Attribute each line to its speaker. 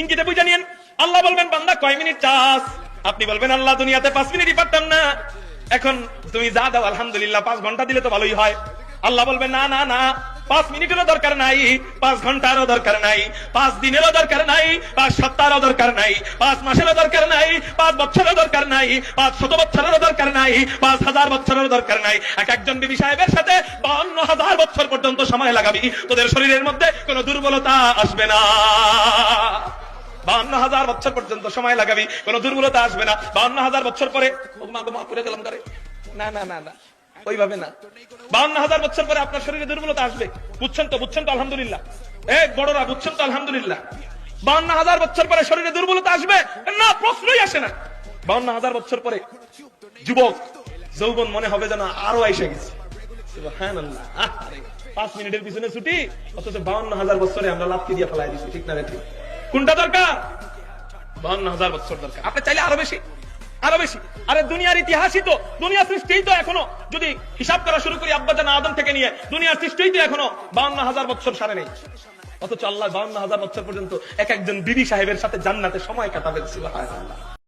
Speaker 1: ইঙ্গিতে বুঝে নিন আল্লাহ বলবেন, বান্দা, কয় মিনিট চাস? আপনি বলবেন, আল্লাহ, দুনিয়াতে পাঁচ মিনিটই পারতাম না। এখন তুমি যা দাও, আলহামদুলিল্লাহ, পাঁচ ঘণ্টা দিলে তো ভালোই হয়। আল্লাহ বলবে না না না, পাঁচ মিনিটেরও দরকার নাই, পাঁচ ঘন্টারও দরকার নাই, পাঁচ দিনেরও দরকার নাই, পাঁচ সপ্তাহেরও দরকার নাই, পাঁচ মাসেরও দরকার নাই, পাঁচ বছরেরও দরকার নাই, পাঁচ শত বছরেরও দরকার নাই, পাঁচ হাজার বছরেরও দরকার নাই। এক একজন বিবি সাহেবের সাথে বান্ন হাজার বছর পর্যন্ত সময় লাগাবি। তোদের শরীরের মধ্যে কোনো দুর্বলতা আসবে না। বান্ন হাজার বছর পর্যন্ত সময় লাগাবি কোনো দুর্বলতা আসবে না। বান্ন হাজার বছর পরে গেলাম না না না না ওইভাবে না। বাউন্ন হাজার বছর পরে আপনার শরীরে দুর্বলতা আসবে। বুঝছেন তো বুঝছেন তো আলহামদুলিল্লাহ। এ বড়রা বুঝছেন তো আলহামদুলিল্লাহ। বাউন্ন হাজার বছর পরে শরীরে দুর্বলতা আসবে? না প্রশ্নই আসে না। বাউন্ন হাজার বছর পরে যুবক যৌবন মনে হবে যেন আরও এসে গেছে। পাঁচ মিনিটের পিছনে ছুটি অথচ বাউন্ন হাজার বছরে আমরা লাভকে দিয়ে ফেলাই দিচ্ছি ঠিক না ঠিক? কোনটা দরকার? বান্ন হাজার বছর দরকার। আপনি চাইলে আরও বেশি আরও বেশি। আরে দুনিয়ার ইতিহাসই তো দুনিয়া সৃষ্টিই তো এখনও। যদি হিসাব করা শুরু করি আব্বা জানা আদম থেকে নিয়ে, দুনিয়ার সৃষ্টিই তো এখনও। বান্ন হাজার বছর সারে নেই। অথচ আল্লাহ বান্ন হাজার বছর পর্যন্ত এক একজন বিবি সাহেবের সাথে জান্নাতে সময় কাটাবেন, সুবহানাল্লাহ।